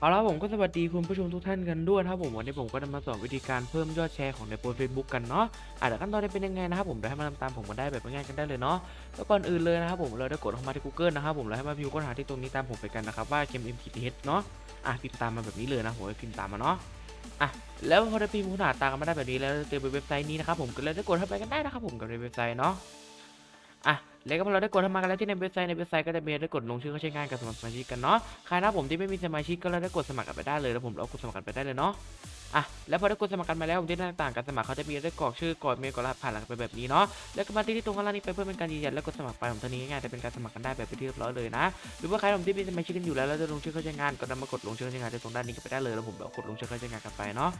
เอาละผมก็สวัสดีคุณผู้ชมทุกท่านกันด้วยครับผมวันนี้ผมก็จะมาสอนวิธีการเพิ่มยอดแชร์ของในโพสเฟซบุ๊กกันเนาะอะเดี๋ยวขั้นตอนจะเป็นยังไงนะครับผมเดี๋ยวให้มาทำตามผมกันได้แบบง่ายๆกันได้เลยเนาะแล้วก่อนอื่นเลยนะครับผมเราได้กดเข้ามาที่ Google นะครับผมแล้วให้มาพิมพ์ค้นหาที่ตรงนี้ตามผมไปกันนะครับว่า KMMPTH เนาะอะพิมพ์ตามมาแบบนี้เลยนะผมพิมพ์ตามมาเนาะอะแล้วพอได้พิมพ์ค้นหาตามกันมาได้แบบนี้แล้วเจอเว็บไซต์นี้นะครับผมก็เลยได้กดเข้าไปกันได้นะครับผมกับในเว็บไซต์เนาะ อะแล้วก็พอเราได้กดเข้ามากันแล้วที่ในเว็บไซต์ในเว็บไซต์ก็จะมีได้กดลงชื่อเข้าใช้งานกับสมัครสมาชิกกันเนาะใครนะผมที่ไม่มีสมาชิกก็เราได้กดสมัครกันไปได้เลยแล้วผมเรากดสมัครกันไปได้เลยเนาะอะแล้วพอได้กดสมัครกันมาแล้วผมที่หน้าต่างการสมัครเขาจะมีได้กรอกชื่อกรอกเมลกรอกรหัสผ่านหลังไปแบบนี้เนาะแล้วก็มาที่ที่ตรงข้างล่างนี้ไปเพื่อเป็นการยืนยันแล้วกดสมัครไปผมตอนนี้ง่ายๆแต่เป็นการสมัครกันได้แบบเป็นที่เรียบร้อยเลยนะหรือว่าใครผมที่มีสมาชิกกันอยู่แล้วแล้วจะลงชื่อเข้าใช้งานก็นำมากดลงชื่อเข้าใช้งานที่ตรงด้านนี้ก็ไปได้เลยแล้วผมเรากดลงชื่อเข้าใช้งานกันไปเนาะ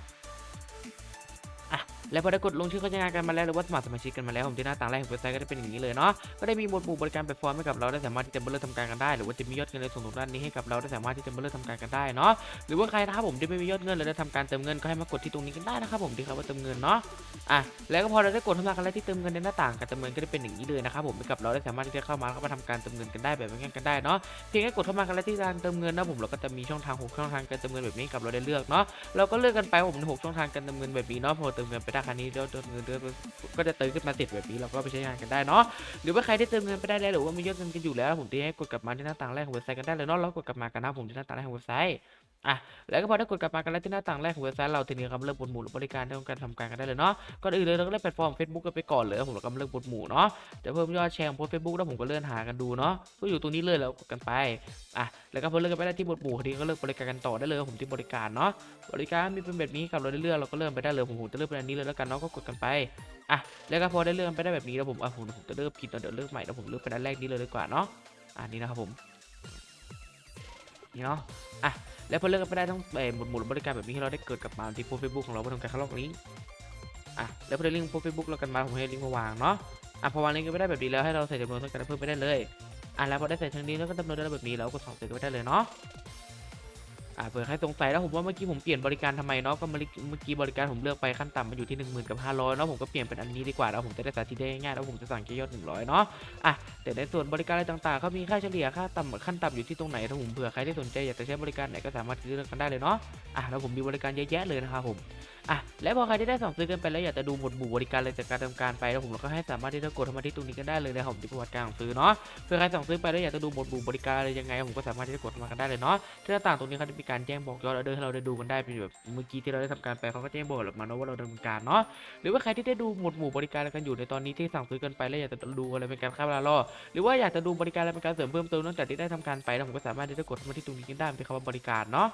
แล้วพอได้กดลงชื่อเข้าใช้งานกันมาแล้วหรือว่าสมัครสมาชิกกันมาแล้วผมที่หน้าต่างแรกของเว็บไซต์ก็จะเป็นอย่างนี้เลยเนาะก็ได้มีหมวดหมู่บริการแพลตฟอร์มให้กับเราได้สามารถที่จะเริ่มทำการกันได้ หรือว่าจะมียอดเงินในส่วนตรงด้านนี้ให้กับเราได้สามารถที่จะเริ่มทำการกันได้เนาะหรือว่าใครนะครับผมที่ไม่มียอดเงินเลยได้ทำการเติมเงินก็ให้มากดที่ตรงนี้กันได้นะครับผมที่คำว่าเติมเงินเนาะอะแล้วก็พอเราได้กดเข้ามากันแล้วที่เติมเงินในหน้าต่างการเติมเงินก็จะเป็นอย่างนี้เลยนะครับผมให้กับเราได้สามารถที่จะเข้ามาแล้วก็มาทำการเติมเงินกันได้แบบง่ายๆกันได้เนาะเพียงแค่กดเข้ามากันแล้วที่การเติมเงินนะผมเราก็จะมีช่องทางหกช่องทางการเติมเงินแบบนี้กับเราได้เลือกเนาะเราก็เลือกกันไปผมหกช่องทางการเติมเงินแบบนี้เนาะพอเติมเงินไปถ้าคันนี้เติมเงินเดือนก็จะเติมขึ้นมาติดแบบนี้เราก็ไปใช้งานกันได้เนาะหรือว่าใครที่เติมเงินไปได้แล้วหรือว่ามียอดเงินกันอยู่แล้วผมจะให้กดกลับมาที่หน้าต่างแรกของเว็บไซต์กันได้เลยเนาะแล้วกดกลับมากันนะผมที่หน้าต่างแรกของเว็บไซต์ อะแล้วก็พอได้กดกลับมากันแล้วที่หน้าต่างแรกของเว็บไซต์เราทีนี้ครับเริ่มบนหมู่หรือบริการที่ต้องการทำการกันได้เลยเนาะก่อนอื่นเลยเราก็เล่นแพลตฟอร์ม Facebook กันไปก่อนเลยผมก็เริ่มบนหมู่เนาะจะเพิ่มยอดแชร์ของโพสเฟซบุ๊กแล้วผมก็เลื่อนหากันดูเนาะก็อยู่ตรงนี้เลยแล้วกดกันไปอะแล้วก็พอเลื่อนกันไปได้ที่บนหมู่ทีนี้ก็เลือกบริการกันต่อได้เลยผมที่บริการเนาะบริการมีเป็นแบบนี้กับเราเลือกเราก็เริ่มไปได้เลยผมจะเลือกเป็นอันนี้เลยแล้วกันเนาะก็กดกันไปอะแล้วก็พอได้เลือกไปได้แบบนี้แล้วผมอะผมจะเลือกผิดเดี๋ยวเลือกใหม่แล้วผมเลือกเป็นอันแรกนี้เลยดีกว่าเนาะอ่านี่นะครับผม เนาะอะแล้วพอเลือกกันไปได้ทั้งเอ่หมดหมดบริการแบบนี้ให้เราได้เกิดกลับมาที่โพสเฟซบุ๊กของเราเพื่อทำการคัดลอกลิงก์อะแล้วพอได้ลิงก์โพสเฟซบุ๊กเรากันมาผมให้ลิงก์มาวางเนาะอะพอวางลิงก์กันไปได้แบบนี้แล้วให้เราใส่จำนวนต้องการเพิ่มไปได้เลยอะแล้วพอได้ใส่ทางนี้แล้วก็จำนวนได้แบบนี้เราก็ส่งเสร็จกันไปได้เลยเนาะ อ่าเผื่อใครสงสัยแล้วผมว่าเมื่อกี้ผมเปลี่ยนบริการทำไมเนาะก็เมื่อกี้บริการผมเลือกไปขั้นต่ำมาอยู่ที่ 1 0,000กับ500เนาะผมก็เปลี่ยนเป็นอันนี้ดีกว่าแล้วผมจะได้สาธิตได้ง่ายแล้วผมจะสั่งแค่ยอด100เนาะอะแต่ในส่วนบริการอะไรต่างๆเขามีค่าเฉลี่ยค่าต่ำขั้นต่ำอยู่ที่ตรงไหนถ้าผมเผื่อใครที่สนใจอยากจะใช้บริการไหนก็สามารถซื้อเลือกกันได้เลยเนาะอะแล้วผมมีบริการเยอะแยะเลยนะครับผมอะแล้วพอใครที่ได้สั่งซื้อกันไปแล้วอยากจะดูหมวดหมู่บริการอะไรจากการทำการไปแล้วผมก็ให้สามารถที่จะกดเข้ามาที่ตรงนี้กันได้เลยนะครับผมที่ประวัติการสั่งซื้อเนาะเผื่อใครสั่งซื้อไปแล้วอยากจะดูหมวดหมู่บริการอะไรยังไงผมก็สามารถที่จะกดมากันได้เลยเนาะที่หน้าต่างตรงนี้เขาจะมีการแจ้งบอกยอดออเดอร์ให้เราได้ดูกันได้เป็นแบบเมื่อกี้ที่เราได้ทำการไปเขาก็แจ้งบอกออกมาเนาะว่าเราดำเนินการเนาะหรือว่าใครที่ได้ดูหมวดหมู่บริการกันอยู่ในตอนนี้ที่สั่งซื้อกันไปแล้วอยากจะดูอะไรเป็นการฆ่าเวลารอหรือว่าอยากจะดูบริการอะไรเป็นการเสริมเพิ่มเติมนอกจากที่ได้ทำการไปแล้วผมก็สามารถที่จะกดมาที่ตรงนี้กันได้เป็นคำว่าบริการเนาะ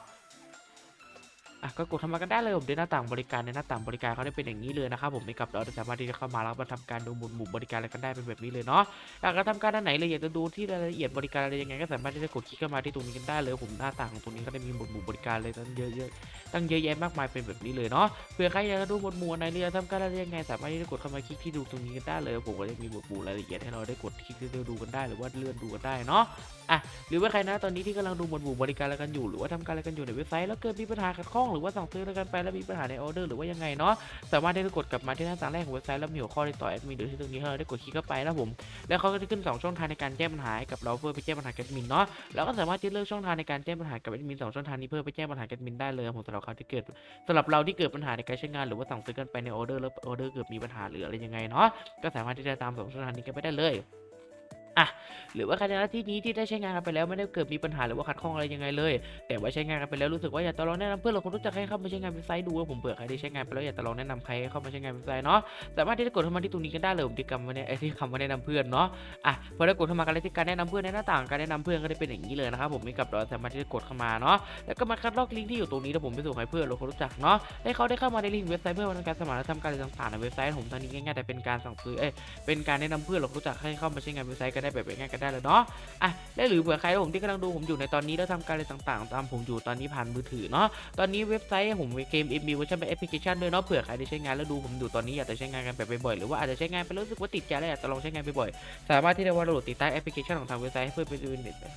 อะก็กดเข้ามากันได้เลยผมในหน้าต่างบริการในหน้าต่างบริการเขาได้เป็นอย่างนี้เลยนะครับผมนี่กับเราสามารถที่จะเข้ามาแล้วมาทำการดูหมวดหมู่บริการอะไรกันได้เป็นแบบนี้เลยเนาะอยากจะทำการด้านไหนเลยอยากจะดูที่รายละเอียดบริการอะไรยังไงก็สามารถที่จะกดคลิกเข้ามาที่ตรงนี้กันได้เลยผมหน้าต่างของตรงนี้ก็ได้มีหมวดหมู่บริการเลยตั้งเยอะๆตั้งเยอะแยะมากมายเป็นแบบนี้เลยเนาะเผื่อใครอยากจะดูหมวดหมู่ไหนหรืออยากทำการอะไรยังไง สามารถที่จะกดเข้ามาคลิกที่ดูตรงนี้กันได้เลยผมก็จะมีหมวดหมู่รายละเอียดให้เราได้กดคลิกที่จะดูกันได้หรือว่าเลื่อนดูกันได้เนาะอะหรือว่าใครนะตอนนี้ที่กำลังดูหมวดหมู่บริการอะไรกันอยู่หรือว่าทำการอะไรกันอยู่ในเว็บไซต์แล้วเกิดมีปัญหาขัดข้องหรือว่าสั่งซื้ออะไรกันไปแล้วมีปัญหาในออเดอร์หรือว่ายังไงเนาะสามารถที่จะกดกลับมาที่หน้าต่างแรกของเว็บไซต์แล้วมีหัวข้อที่ต่อแอดมินหรือที่ตรงนี้ให้เราได้กดคลิกเข้าไปนะผมแล้วเขาก็จะขึ้น 2 ช่องทางในการแจ้งปัญหาให้กับเราเพื่อไปแจ้งปัญหาแอดมินเนาะแล้วก็สามารถที่เลือกช่องทางในการแจ้งปัญหากับแอดมินสองช่องทางนี้เพื่อไปแจ้งปัญหาแอดมินได้เลยผมสำหรับเขาที่เกิดสำหรับเราที่เกิดปัญหาในการใช้งานหรือว่าสั่งซื้อกันไปในออเดอร์แล้วออเดอร์เกิดมีปัญหาหรืออะไรยังไงเนาะก็สามารถที่จะตามสองช่องทางนี้กันไปได้เลย อะหรือว่าใครในหน้าที่นี้ที่ได้ใช้งานกันไปแล้วไม่ได้เกิดมีปัญหาหรือว่าขัดข้องอะไรยังไงเลย แต่ว่าใช้งานกันไปแล้วรู้สึกว่าอยากจะลองแนะนำเพื่อนเราคนรู้จักให้เข้ามาใช้งานเว็บไซต์ดูว่าผมเผื่อใครที่ใช้งานไปแล้วอยากจะลองแนะนำใครให้เข้ามาใช้งานเว็บไซต์เนาะสามารถที่จะกดเข้ามาที่ตรงนี้กันได้เลยผมที่คำว่าเนี่ยไอ้ที่คำว่าแนะนำเพื่อนเนาะอะพอได้กดเข้ามากันแล้วที่การแนะนำเพื่อนในหน้าต่างการแนะนำเพื่อนก็ได้เป็นอย่างนี้เลยนะครับผมมีกับเราสามารถที่จะกดเข้ามาเนาะแล้วก็มาคัดลอกลิงก์ที่อยู่ตรงนี้แล้วผมไปส่งให้เพื่อนเราคนรู้จักเนาะให้เขาได้เข้ามาในลิงก์เว็บไซต์เพื่อทำการสมัครและทำการต่างๆในเว็บไซต์ผมตอนนี้ง่ายๆแต่เป็นการสั่งซื้อเอ้ยเป็นการแนะนำเพื่อนเรารู้จักให้เข้ามาใช้งานเว็บไซต์กันได้แบบง่ายๆกันได้เลยเนาะอะและหรือเผื่อใครผมที่กำลังดูผมอยู่ในตอนนี้แล้วทำการอะไรต่างๆ ตามผมอยู่ตอนนี้ผ่านมือถือเนาะตอนนี้เว็บไซต์ผมเกม MB เวอร์ชันเป็นแอปพลิเคชันด้วยเนาะเผื่อใครได้ใช้งานแล้วดูผมอยู่ตอนนี้อยากจะใช้งานกันแบบบ่อยๆหรือว่าอาจจะใช้งานไปรู้สึกว่าติดใจแล้วอยากจะลองใช้งานบ่อยๆสามารถที่จะดาวน์โหลดติดตั้งแอปพลิเคชันของทางเว็บไซต์ให้เพื่อเป็น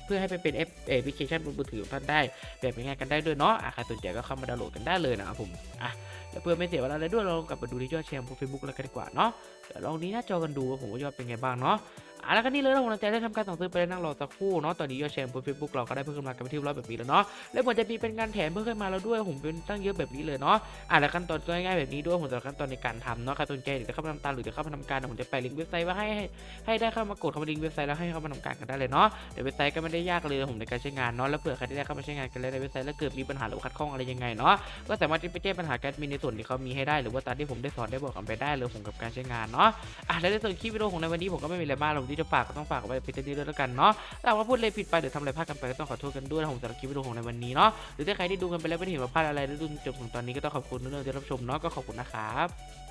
เพื่อให้ไปเป็นแอปแอปพลิเคชันบนมือถือของท่านได้แบบง่ายๆกันได้ด้วยเนาะอะใครสนใจก็เข้ามาดาวน์โหลดกันได้เลยนะครับผมอะแล้วเพื่อไม่เสียเวลาเลยด้วยเราลองกลับมาดูที่ยอดแชร์บนเฟซบุ๊กแล้วกันดีกว่าเนาะเดี๋ยวลองนี้หน้าจอกันดูว่าผมว่ายอดเป็นไงบ้างเนาะ อะแล้วก็นี่เลยนะผมหลังจากได้ทำการสั่งซื้อไปแล้วนั่งรอสักครู่เนาะตอนนี้ยอดแชร์บนเฟซบุ๊กเราก็ได้เพิ่มขึ้นมากันไปที่ร้อยแบบนี้แล้วเนาะแล้วเหมือนจะมีเป็นงานแถมเพิ่มขึ้นมาแล้วด้วยผมเป็นตั้งเยอะแบบนี้เลยเนาะอะแล้วขั้นตอนก็ง่ายๆแบบนี้ด้วยผมจะขั้นตอนในการทำเนาะใครสนใจเดี๋ยวจะเข้ามาทำตามหรือจะเข้ามาทำการผมจะไปลิงก์เว็บไซต์ไว้ให้ให้ได้เข้ามากดเข้ามาลิงก์เว็บไซต์แล้วให้เข้ามาทำการกันได้เลยเนาะเดี๋ยวเว็บไซต์ก็ไม่ได้ยากเลยผมในการใช้งานเนาะแล้วเผื่อใครที่ได้เข้ามาใช้งานกันแล้วในเว็บไซต์แล้วเกิดมีปัญหาหรือขัดข้องอะไรยังไงเนาะก็สามารถที่ไปแก้ปัญหาการมีในส่วนที่เขามีให้ได้หรือว่าตามที่ผมได้สอนได้บอกกันไปได้เลยผมกับการใช้งานเนาะอะแล้วในส่วนคลิปวิดีโอของในวันนี้ผมก็ไม่มีอะไรมากหรอกที่จะฝากก็ต้องฝากไว้เพียงเท่านี้ด้วยแล้วกันเนาะถ้าว่าพูดเลยผิดไปหรือทำอะไรพลาดกันไปก็ต้องขอโทษกันด้วยนะผมสำหรับคลิปวิดีโอของในวันนี้เนาะหรือถ้าใครที่ดูกันไปแล้วไม่เห็นว่าพลาดอะไรหรือดูจนจบถึงตอนนี้ก็ต้องขอบคุณเรื่องที่รับชมเนาะก็ขอบคุณนะครับ